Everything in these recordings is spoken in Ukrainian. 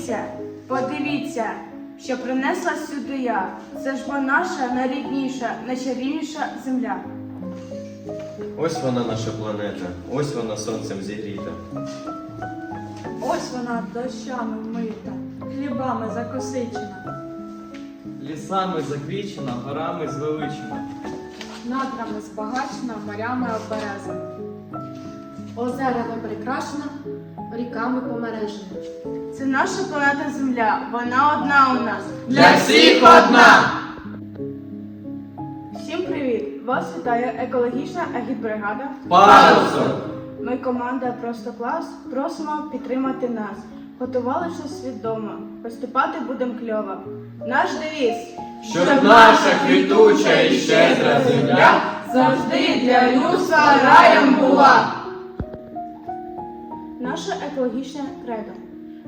Подивіться, подивіться, що принесла сюди я. Це ж бо наша найрідніша, найчарівніша земля. Ось вона наша планета, ось вона сонцем зігріта. Ось вона дощами вмита, хлібами закосичена, Лісами заквічена, горами звеличена. надрами збагачена, морями оберезана. Озерами прикрашена, ріками помережена. Це наша планета Земля, вона одна у нас. Для всіх одна! Всім привіт! Вас вітає екологічна агітбригада. Парусом! Ми команда Просто клас просимо підтримати нас. Готували щось свідомо. Поступати будемо кльово. Наш девіз Щоб наша квітуча і щедра земля завжди для людства раєм була. Наше екологічне кредо.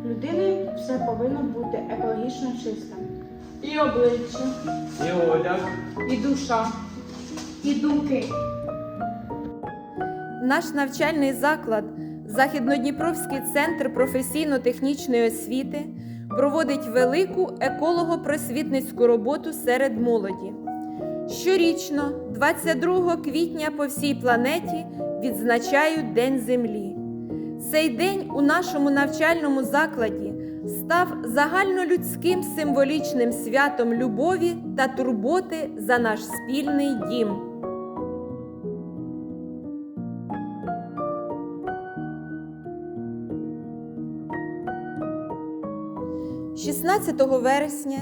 Людини все повинно бути екологічно чистим. І обличчя, і одяг. І душа. і думки. Наш навчальний заклад, Західнодніпровський центр професійно-технічної освіти, проводить велику еколого-просвітницьку роботу серед молоді. Щорічно, 22 квітня по всій планеті відзначають День Землі. Цей день у нашому навчальному закладі став загальнолюдським символічним святом любові та турботи за наш спільний дім. 16 вересня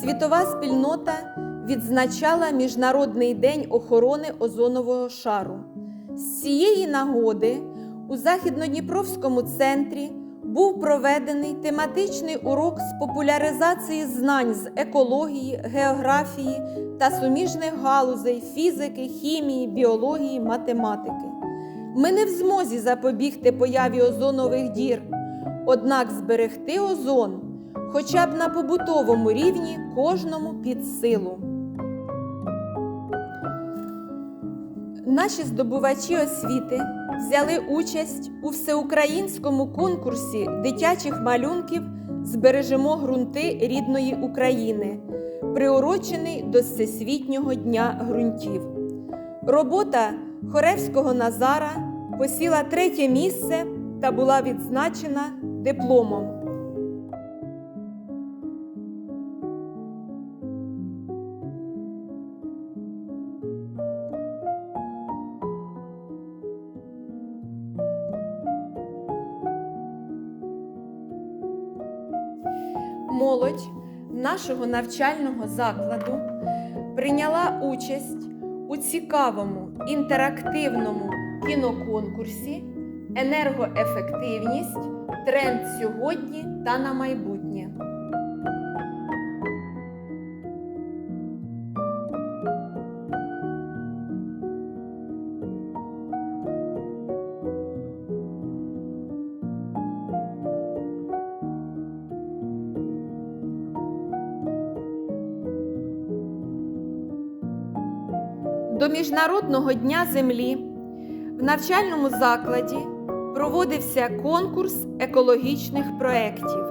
світова спільнота відзначала Міжнародний день охорони озонового шару. З цієї нагоди у Західнодніпровському центрі був проведений тематичний урок з популяризації знань з екології, географії та суміжних галузей фізики, хімії, біології, математики. Ми не в змозі запобігти появі озонових дір, однак зберегти озон хоча б на побутовому рівні кожному під силу. Наші здобувачі освіти взяли участь у всеукраїнському конкурсі дитячих малюнків Збережемо ґрунти рідної України, приурочений до Всесвітнього дня ґрунтів. Робота Хоревського Назара посіла третє місце та була відзначена дипломом. Молодь нашого навчального закладу прийняла участь у цікавому інтерактивному кіноконкурсі Енергоефективність тренд сьогодні та на майбутнє. До Міжнародного дня землі в навчальному закладі проводився конкурс екологічних проєктів.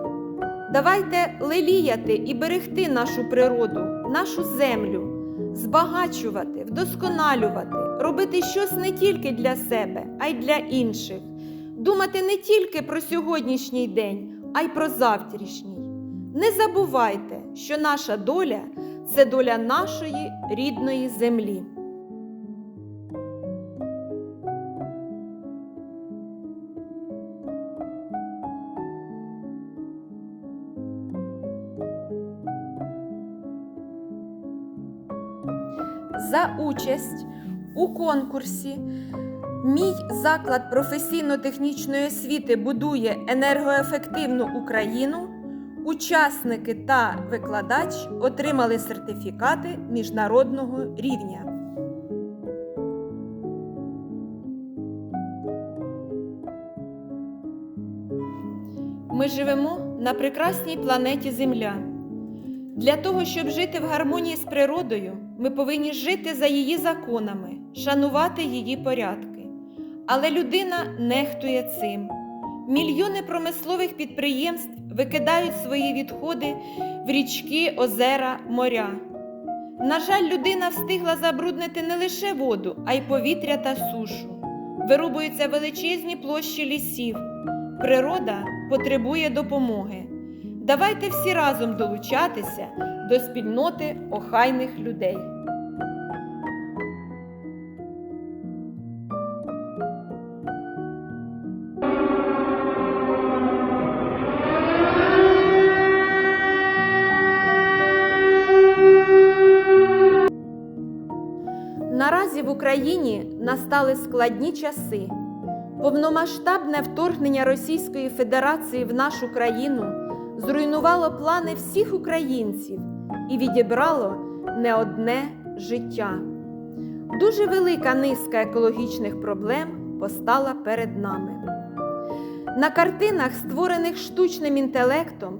Давайте леліяти і берегти нашу природу, нашу землю, збагачувати, вдосконалювати, робити щось не тільки для себе, а й для інших, думати не тільки про сьогоднішній день, а й про завтрашній. Не забувайте, що наша доля це доля нашої рідної землі. За участь у конкурсі. Мій заклад професійно-технічної освіти будує енергоефективну Україну. Учасники та викладач отримали сертифікати міжнародного рівня. Ми живемо на прекрасній планеті Земля. Для того, щоб жити в гармонії з природою, ми повинні жити за її законами, шанувати її порядки. Але людина нехтує цим. Мільйони промислових підприємств викидають свої відходи в річки, озера, моря. На жаль, людина встигла забруднити не лише воду, а й повітря та сушу. Вирубуються величезні площі лісів. Природа потребує допомоги. Давайте всі разом долучатися до спільноти охайних людей. Наразі в Україні настали складні часи. Повномасштабне вторгнення Російської Федерації в нашу країну зруйнувало плани всіх українців і відібрало не одне життя. Дуже велика низка екологічних проблем постала перед нами. На картинах, створених штучним інтелектом,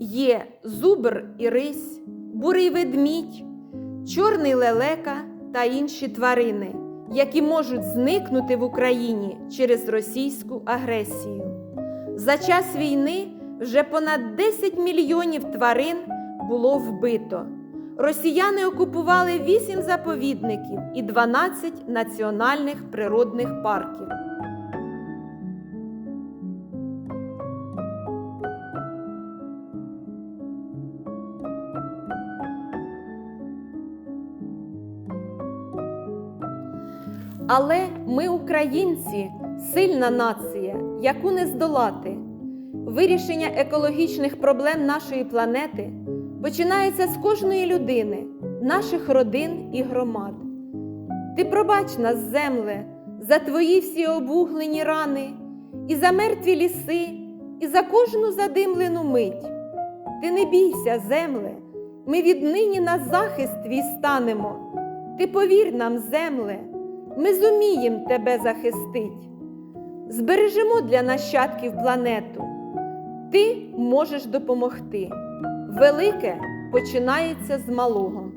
є зубр і рись, бурий ведмідь, чорний лелека та інші тварини, які можуть зникнути в Україні через російську агресію. За час війни вже понад 10 мільйонів тварин було вбито. Росіяни окупували 8 заповідників і 12 національних природних парків. Але ми, українці, сильна нація, яку не здолати. Вирішення екологічних проблем нашої планети починається з кожної людини, наших родин і громад. Ти пробач нас, земле, за твої всі обуглені рани, і за мертві ліси, і за кожну задимлену мить. Ти не бійся, земле, ми віднині на захист твій станемо. Ти повір нам, земле, ми зумієм тебе захистить. Збережемо для нащадків планету. Ти можеш допомогти. Велике починається з малого.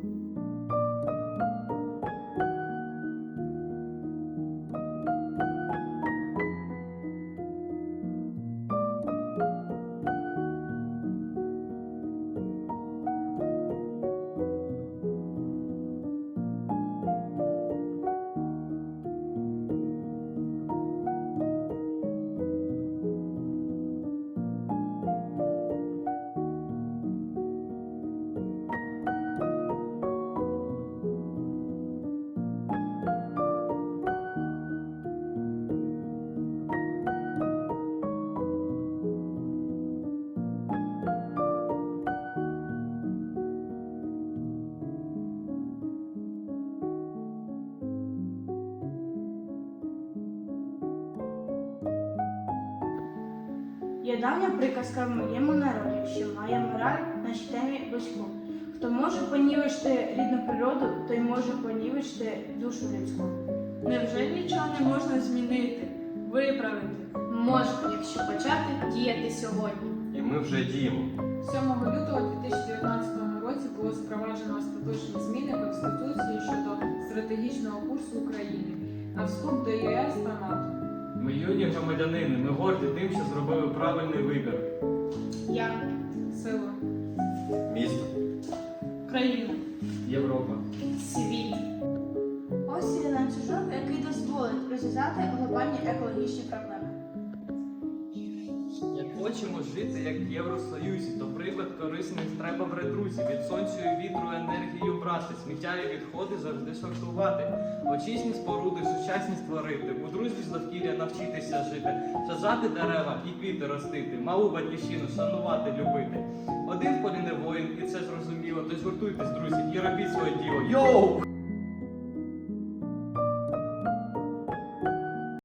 Є давня приказка в моєму народі, що має мораль на темі близьку. Хто може понівечити рідну природу, той може понівечити душу людську. Невже нічого не можна змінити, виправити? Можна, якщо почати діяти сьогодні. І ми вже діємо. 7 лютого 2019 році було запроваджено остаточні зміни Конституції щодо стратегічного курсу України на вступ до ЄС та НАТО. Ми юні громадянини, ми горді тим, що зробили правильний вибір. Я Сила. Місто. Країна, Європа. світ. ось є ланцюжок, який дозволить розв'язати глобальні екологічні проблеми. Хочемо жити як в Євросоюзі, то приклад корисних треба брати друзі. Від сонцю і вітру енергію брати, сміття і відходи завжди сортувати. Очисні споруди, сучасні створити, у дружбі з довкілля навчитися жити, сажати дерева і квіти ростити, малу батьківщину шанувати, любити. Один в полі не воїн, і це зрозуміло. Тож гуртуйтесь, друзі, і робіть своє діло. Йоу!